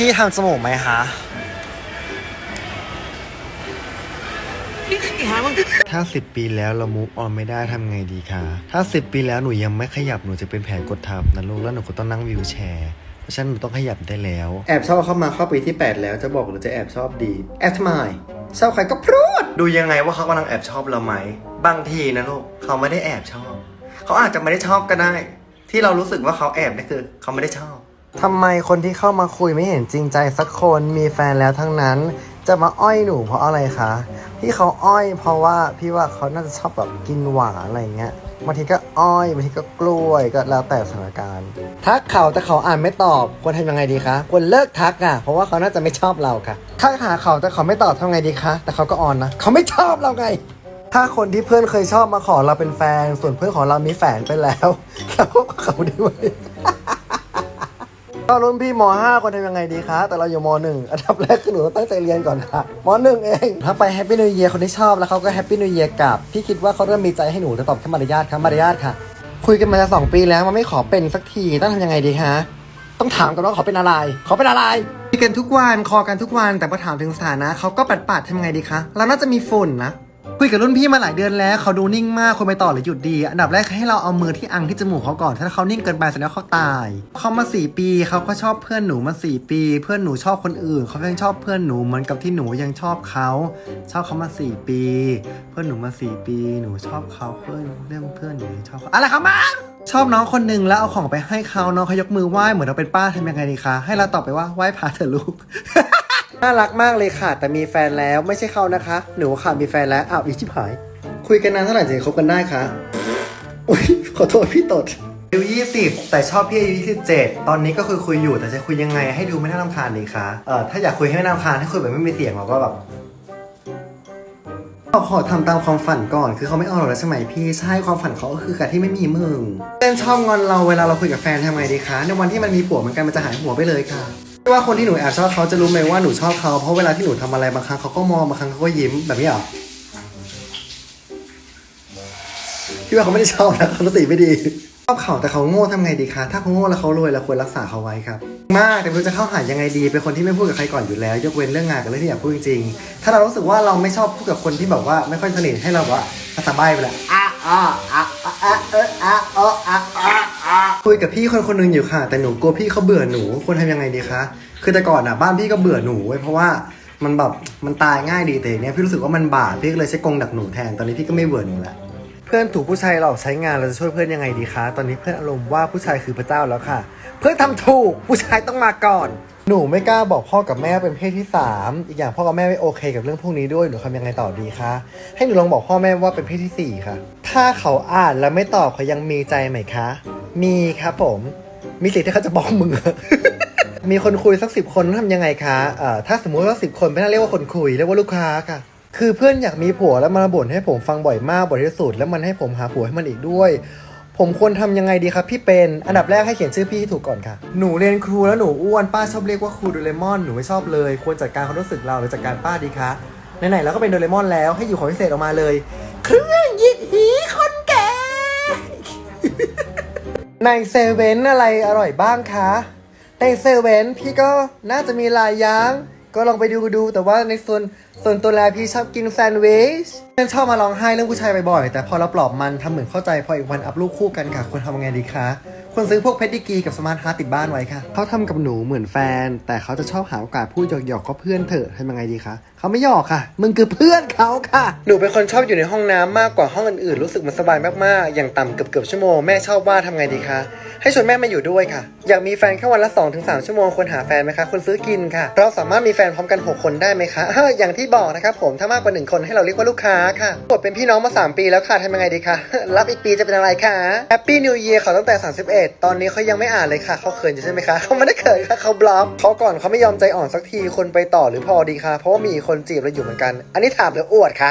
พี่ทำจมูกไหมคะถ้าสิบปีแล้วเรามูฟออนไม่ได้ทำไงดีคะ ถ้าสิบปีแล้วหนูยังไม่ขยับหนูจะเป็นแผลกดทับนะลูกแล้วหนูก็ต้องนั่งวีลแชร์เพราะฉะนั้นหนูต้องขยับได้แล้ว แอบชอบเข้ามาเข้าปีที่ 8 แล้วจะบอกหรือจะแอบชอบดีแอบทำไมชอบใครก็พูด ดูยังไงว่าเขากำลังแอบชอบเราไหมบางทีนะลูกเขาไม่ได้แอบชอบ เขาอาจจะไม่ได้ชอบก็ได้ ที่เรารู้สึกว่าเขาแอบนี่คือ เขาไม่ได้ชอบ ทำไมคนที่เข้ามาคุยไม่เห็นจริงใจสักคนมีแฟนแล้วทั้งนั้น จะมาอ้อยหนูเพราะอะไรคะที่เขาอ้อยเพราะว่าพี่ว่าเขาน่าจะชอบแบบกินหวานอะไรเงี้ยบางทีก็อ้อยบางทีก็กล้วยก็แล้วแต่สถานการณ์ ทักเขาแต่เขาอ่านไม่ตอบควรทำยังไงดีคะควรเลิกทักอะเพราะว่าเขาน่าจะไม่ชอบเราค่ะทักหาเขาแต่เขาไม่ตอบทำไงดีคะแต่เขาก็ออนนะเขาไม่ชอบเราไง ถ้าคนที่เพื่อนเคยชอบมาขอเราเป็นแฟน ส่วนเพื่อนของเรามีแฟนไปแล้วเราก็เขาดีไหม ก็รุ่นพี่ม .5 คนทำยังไงดีคะ แต่เราอยู่ม .1 อันดับแรกคือหนูต้องตั้งใจเรียนก่อนค่ะม .1 เองถ้าไปแฮปปี้นิวเยียคนที่ชอบแล้วเขาก็แฮปปี้นิวเยียกลับ พี่คิดว่าเขาเริ่มมีใจให้หนูจะตอบแค่มารยาทครับมารยาทค่ะ คุยกันมาจะสองปีแล้วมันไม่ขอเป็นสักทีต้องทำยังไงดีคะต้องถามกันว่าเขาเป็นอะไร เขาเป็นอะไรคุยกันทุกวันคอกันทุกวันแต่พอถามถึงสถานะเขาก็ปัดปัดทำยังไงดีคะเราน่าจะมีฝุ่นนะ คุยกับรุ่นพี่มาหลายเดือนแล้วเขาดูนิ่งมากควรไปต่อหรือหยุดดี อันดับแรกให้เราเอามือที่อังที่จมูกเขาก่อน ถ้าเขานิ่งเกินไปแสดงว่าเขาตายเขามาสี่ปีเขาก็ชอบเพื่อนหนูมาสี่ปี เพื่อนหนูชอบคนอื่นเขายังชอบเพื่อนหนูเหมือนกับที่หนูยังชอบเขาชอบเขามาสี่ปี เพื่อนหนูมาสี่ปี หนูชอบเขาเพื่อนเรื่องเพื่อนหนูชอบเขาอะไรครับมาชอบน้องคนหนึ่งแล้วเอาของไปให้เขาน้องเขายกมือไหว้เหมือนเราเป็นป้าทำยังไงดีคะให้เราตอบไปว่าไหว้พระเถอะลูก น่ารักมากเลยค่ะ แต่มีแฟนแล้วไม่ใช่เขานะคะ หนูค่ะมีแฟนแล้วอ้าวอีชิบหาย คุยกันนานเท่าไหร่ถึงจะคบกันได้คะอุ้ยขอโทษพี่ตดอายุยี่สิบแต่ชอบพี่อายุยี่สิบเจ็ดตอนนี้ก็คือคุยอยู่แต่จะคุยยังไงให้ดูไม่น่ารำคาญดีคะเออถ้าอยากคุยให้ไม่น่ารำคาญให้คุยแบบไม่มีเสียงเราก็แบบขอขอทำตามความฝันก่อน คือเขาไม่เอาเราแล้วใช่ไหมพี่ ใช่ความฝันเขาก็คือการที่ไม่มีมึงเต้นชอบงอนเราเวลาเราคุยกับแฟนทำไงดีคะ ในวันที่มันมีผัวเหมือนกันมันจะหายหัวไปเลยค่ะ ไม่ว่าคนที่หนูแอบชอบเขาจะรู้ไหมว่าหนูชอบเขาเพราะเวลาที่หนูทำอะไรบางครั้งเขาก็มองบางครั้งเขาก็ยิ้มแบบนี้เหรอพี่ว่าเขาไม่ได้ชอบนะเขาสติไม่ดีชอบเขาแต่เขาโง่ทำไงดีคะถ้าเขาโง่แล้วเขารวยเราควรรักษาเขาไว้ครับ มากแต่ไม่รู้จะเข้าหายังไงดีเป็นคนที่ไม่พูดกับใครก่อนอยู่แล้ว ยกเว้นเรื่องงานกับเรื่องที่อยากพูดจริงๆถ้าเรารู้สึกว่าเราไม่ชอบพูดกับคนที่แบบว่าไม่ค่อยสนิทให้เราแบบว่าภาษาใบ้ไปแหละอะอะอะอะอะเอออะอะอะอะอะ คุยกับพี่คนคนหนึงอยู่ค่ะ แต่หนูกลัวพี่เขาเบื่อหนูควรทำยังไงดีคะคือแต่ก่อนอะบ้านพี่ก็เบื่อหนูไว้ยเพราะว่ามันแบบมันตายง่ายดีแต่เนี้ยพี่รู้สึกว่ามันบาดพี่ก็เลยใช้กรงดักหนูแทนตอนนี้พี่ก็ไม่เบื่อหนูละเพื่อนถูกผู้ชายหลอกใช้งานเราจะช่วยเพื่อนยังไงดีคะ ตอนนี้เพื่อนอารมณ์ว่าผู้ชายคือพระเจ้าแล้วค่ะ เพื่อนทำถูกผู้ชายต้องมาก่อน หนูไม่กล้าบอกพ่อกับแม่เป็นเพศที่สามอีกอย่างพ่อกับแม่ไม่โอเคกับเรื่องพวกนี้ด้วยหนูทำยังไงต่อดีคะให้หนูลองบอกพ่อแม่ว่าเป็นเพศที่สี่ค่ะ ถ้าเขาอ่านแล้วไม่ตอบเขายังมีใจไหมคะ มีครับผม มีสิทธิ์ที่เขาจะบอกมึง มีคนคุยสักสิบคนทำยังไงคะเอ่อถ้าสมมุติว่าสิบคนไม่น่าเรียกว่าคนคุยเรียกว่าลูกค้าค่ะ คือเพื่อนอยากมีผัวแล้วมาบ่นให้ผมฟังบ่อยมากบ่อยที่สุดแล้วมันให้ผมหาผัวให้มันอีกด้วย ผมควรทำยังไงดีครับพี่เป็น อันดับแรกให้เขียนชื่อพี่ให้ถูกก่อนค่ะ หนูเรียนครูแล้วหนูอ้วนป้าชอบเรียกว่าครูโดเรมอนหนูไม่ชอบเลย ควรจัดการความรู้สึกเราหรือจัดการป้าดีคะไหนๆแล้วก็เป็นโดเรมอนแล้วให้อยู่ของพิเศษออกมาเลย เครื่องยิดหีคนแก่ ในเซเว่นอะไรอร่อยบ้างคะ ในเซเว่นพี่ก็น่าจะมีหลายอย่าง ก็ลองไปดูดู แต่ว่าในส่วนส่วนตัวแล้วพี่ชอบกินแซนด์วิชเพื่อนชอบมาร้องไห้เรื่องผู้ชายบ่อยๆแต่พอเราปลอบมันทำเหมือนเข้าใจพออีกวันอัพรูปคู่กันค่ะควรทำยังไงดีคะ ควรซื้อพวกเพชรดิกรีกับสมาร์ทฮาร์ทติดบ้านไว้ค่ะ เขาทำกับหนูเหมือนแฟน แต่เขาจะชอบหาโอกาสพูดหยอกๆก็เพื่อนเถอะทำยังไงดีคะเขาไม่หยอกค่ะ มึงคือเพื่อนเขาค่ะ หนูเป็นคนชอบอยู่ในห้องน้ำมากกว่าห้องอื่นๆ รู้สึกมันสบายมากๆ อย่างต่ำเกือบๆชั่วโมง แม่ชอบว่าทำไงดีคะ ให้ชวนแม่มาอยู่ด้วยค่ะ อยากมีแฟนแค่วันละ2-3ชั่วโมงควรหาแฟนไหมคะควรซื้อกินค่ะ เราสามารถมีแฟนพร้อมกัน 6 คนได้ไหมคะอ้าวอย่างที่บอกนะครับผมถ้ามากกว่า1คนให้เราเรียกว่าลูกค้าค่ะกดเป็นพี่น้องมา3ปีแล้วค่ะทำยังไงดีคะ รับอีกปีจะเป็นอะไรคะแฮปปี้นิวเยียร์เขาตั้งแต่ 31ตอนนี้เขายังไม่อ่านเลยค่ะเขาเขินใช่ไหมคะเขาไม่ได้เขินค่ะเขาบล็อกเขาก่อนเขาไม่ยอมใจอ่อนสักทีคนไปต่อหรือพอดีคะเพราะว่ามีคนจีบเราอยู่เหมือนกัน อันนี้ถามหรืออวดคะ